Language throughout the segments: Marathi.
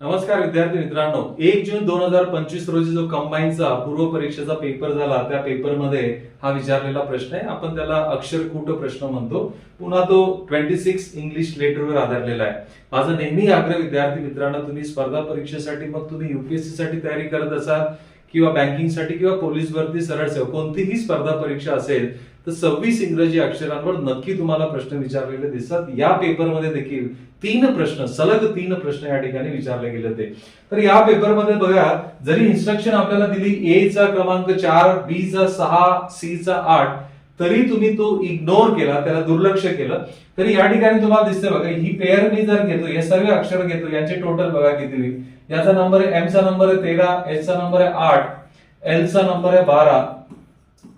नमस्कार विद्यार्थी मित्रांनो. एक जून दोन हजार पंचवीस रोजी जो कंबाईनचा पूर्व परीक्षेचा पेपर झाला त्या पेपरमध्ये हा विचारलेला प्रश्न आहे. आपण त्याला अक्षरकूट प्रश्न म्हणतो. पुन्हा तो ट्वेंटी सिक्स इंग्लिश लेटरवर आधारलेला आहे. माझा नेहमी आग्रह विद्यार्थी मित्रांनो तुम्ही स्पर्धा परीक्षेसाठी मग तुम्ही युपीएससी साठी तयारी करत असाल. किंवा बँकिंगसाठी किंवा पोलीस भरती सरळ सेवा कोणतीही स्पर्धा परीक्षा असेल तर सव्वीस इंग्रजी अक्षरांवर नक्की तुम्हाला प्रश्न विचारलेले दिसतात. या पेपरमध्ये देखील तीन प्रश्न सलग तीन प्रश्न या ठिकाणी विचारले गेले होते. तर या पेपरमध्ये बघा जरी इन्स्ट्रक्शन आपल्याला दिली ए चा क्रमांक चार बी चा सहा सी चा आठ तरी तुम्ही तो इग्नोर केला त्याला दुर्लक्ष केलं तरी या ठिकाणी तुम्हाला दिसते बघा ही पेअर मी जर घेतो हे सर्व अक्षर घेतो यांचे टोटल बघा किती होईल. याचा नंबर आहे एम चा नंबर आहे तेरा एचचा नंबर आहे आठ एल चा नंबर आहे बारा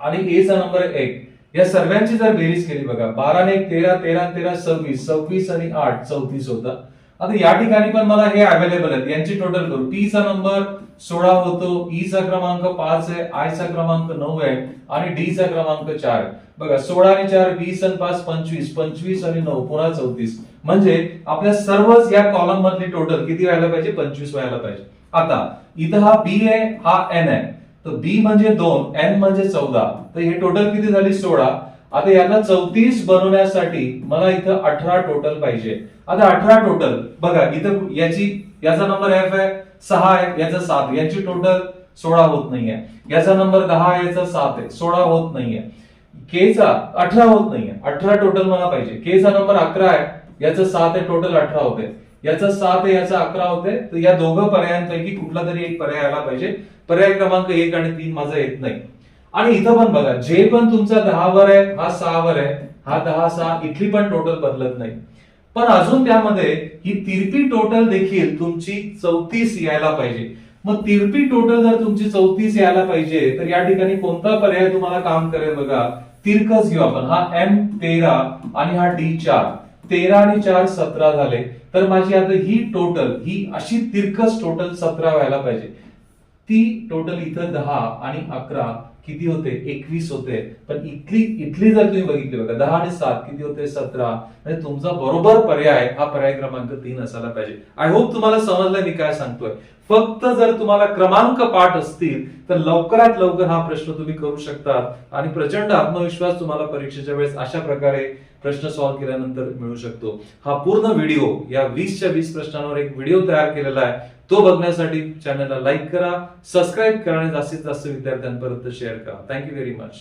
आणि ए चा नंबर आहे एक. या सर्वांची जर बेरीज केली बघा बारा ने एक तेरा तेरा तेरा सव्वीस सव्वीस आणि आठ चौतीस होता. आता या ठिकाणी पण मला हे अवेलेबल आहेत. यांची टोटल करू. टी चा नंबर सोळा होतो ई चा क्रमांक पाच आहे आय चा क्रमांक नऊ आहे आणि डी चा क्रमांक चार आहे. बघा सोळा आणि चार वीस आणि पाच पंचवीस पंचवीस आणि नऊ पुन्हा चौतीस. म्हणजे आपल्या सर्वच या कॉलम मधली टोटल किती व्हायला पाहिजे? पंचवीस व्हायला पाहिजे. आता इथं हा बी आहे हा एन आहे. तर बी म्हणजे दोन एन म्हणजे चौदा. तर हे टोटल किती झाली? सोळा. आता यांना चौतीस बनवण्यासाठी मला इथं अठरा टोटल पाहिजे. आता अठरा टोटल बघा इथं याची याचा नंबर एफ आहे सहा आहे याचा सात याची टोटल सोळा होत नाहीये. याचा नंबर दहा आहे याचा सात आहे. सोळा होत नाहीये. के चा अठरा होत नाहीये. अठरा टोटल मला पाहिजे. के चा नंबर अकरा आहे याचं सात आहे टोटल अठरा होते. याचा सात आहे याचा अकरा होते. तर या दोघं पर्यायांपैकी कुठला तरी एक पर्याय आला पाहिजे. पर्याय क्रमांक एक आणि तीन माझा येत नाही. आणि इथं पण बघा जे पण तुमचा दहावर आहे हा सहावर आहे हा दहा सहा इथली पण टोटल बदलत नाही. पण अजून त्यामध्ये ही तिरपी टोटल देखील तुमची चौतीस यायला पाहिजे. मग तिरपी टोटल जर तुमची चौतीस यायला पाहिजे तर या ठिकाणी कोणता पर्याय तुम्हाला काम करेल बघा? तिरकस घेऊ आपण. हा एम तेरा आणि हा डी चार. तेरा आणि चार सतरा झाले. तर माझी आता ही टोटल ही अशी तिरकस टोटल सतरा व्हायला पाहिजे. ती टोटल इथं दहा आणि अकरा किती होते? एकवीस होते. पण इथली इथली जर तुम्ही बघितली बघा दहा आणि सात किती होते? सतरा. म्हणजे तुमचा बरोबर पर्याय हा पर्याय क्रमांक तीन असायला पाहिजे. आय होप तुम्हाला समजलं मी काय सांगतोय. फक्त जर तुम्हाला क्रमांक पाठ असतील तर लवकरात लवकर हा प्रश्न तुम्ही करू शकता. आणि प्रचंड आत्मविश्वास तुम्हाला परीक्षेच्या वेळेस अशा प्रकारे प्रश्न सॉल्व्ह केल्यानंतर मिळू शकतो. हा पूर्ण व्हिडिओ या वीसच्या वीस प्रश्नांवर एक व्हिडिओ तयार केलेला आहे. तो बघण्यासाठी चॅनलला लाईक करा सबस्क्राईब करा आणि जास्तीत जास्त विद्यार्थ्यांपर्यंत शेअर करा. Thank you very much